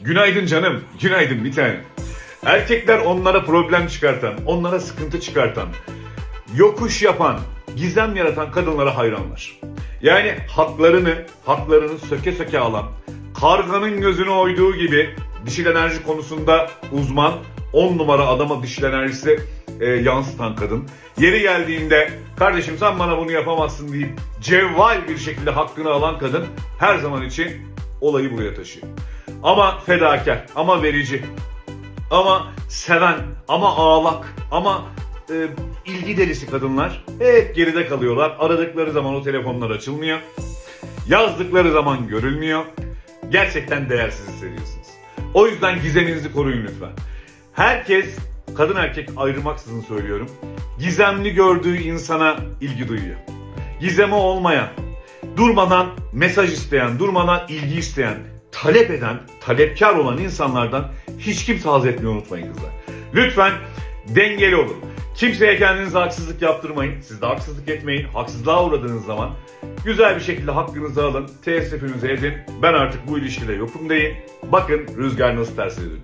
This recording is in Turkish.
Günaydın canım, günaydın bir tane. Erkekler onlara problem çıkartan, onlara sıkıntı çıkartan, yokuş yapan, gizem yaratan kadınlara hayranlar. Yani haklarını, haklarını söke söke alan, karganın gözünü oyduğu gibi dişil enerji konusunda uzman, 10 numara adama dişil enerjisi e, yansıtan kadın. Yeri geldiğinde kardeşim sen bana bunu yapamazsın deyip cevval bir şekilde hakkını alan kadın her zaman için olayı buraya taşıyor. Ama fedakar, ama verici, ama seven, ama ağlak, ama e, ilgi delisi kadınlar hep geride kalıyorlar. Aradıkları zaman o telefonlar açılmıyor. Yazdıkları zaman görülmüyor. Gerçekten değersiz hissediyorsunuz. O yüzden gizeminizi koruyun lütfen. Herkes, kadın erkek ayırmaksızın söylüyorum, gizemli gördüğü insana ilgi duyuyor. Gizemi olmayan, durmadan mesaj isteyen, durmadan ilgi isteyen, talep eden, talepkar olan insanlardan hiç kimse haz etmiyor unutmayın kızlar. Lütfen dengeli olun. Kimseye kendinize haksızlık yaptırmayın. Siz de haksızlık etmeyin. Haksızlığa uğradığınız zaman güzel bir şekilde hakkınızı alın. Teessüfünüzü edin. Ben artık bu ilişkide yokum deyin. Bakın rüzgar nasıl tersine dönüyor.